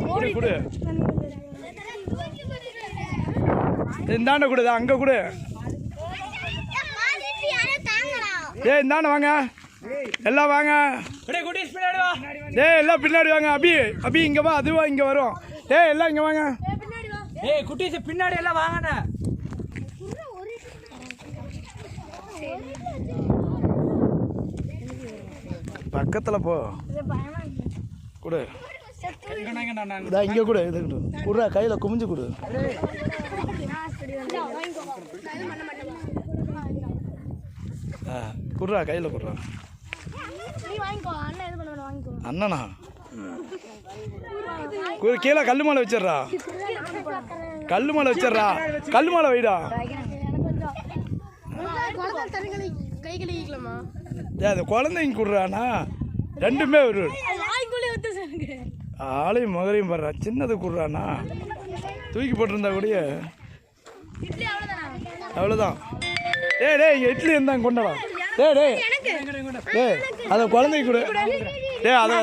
கொடு. கொடு இந்தாண்ட கொடு இதோ அங்கே கொடு. ஏய் இந்தாண்ட வாங்க. எல்லாம் வாங்க. டேய் எல்லாம் பின்னாடி வாங்க. அபி அபி இங்கே வா அதுவா இங்கே வரும். டேய் எல்லாம் இங்கே வாங்க. ஏய் குட்டீஸ் பின்னாடி எல்லாம் வாங்கண்ணே. பக்கத்தில் போ. கொடு. இங்கே கொடு இது கொடு. குடுறா கையில் குமிஞ்சு கொடு. குடுறா கையில் குடுறா. அண்ணன் கீழே கல் மேலே வச்சிடுறா. கல் மேலே வச்சிடுறா. கல் மேலே வைடா. அது குழந்தைங்க குடுறானா? ரெண்டுமே ஒரு. ஆளையும் மகரையும் பாடுறா சின்னது குடுறானா? தூக்கி போட்டிருந்தா கூடயே. இட்லி அவ்வளோதானா டேய் இங்க இட்லி இருந்தாங்க கொண்டவா டேய் டேய். டேய் அதை குழந்தைக்கு கொடு. டேய் அதை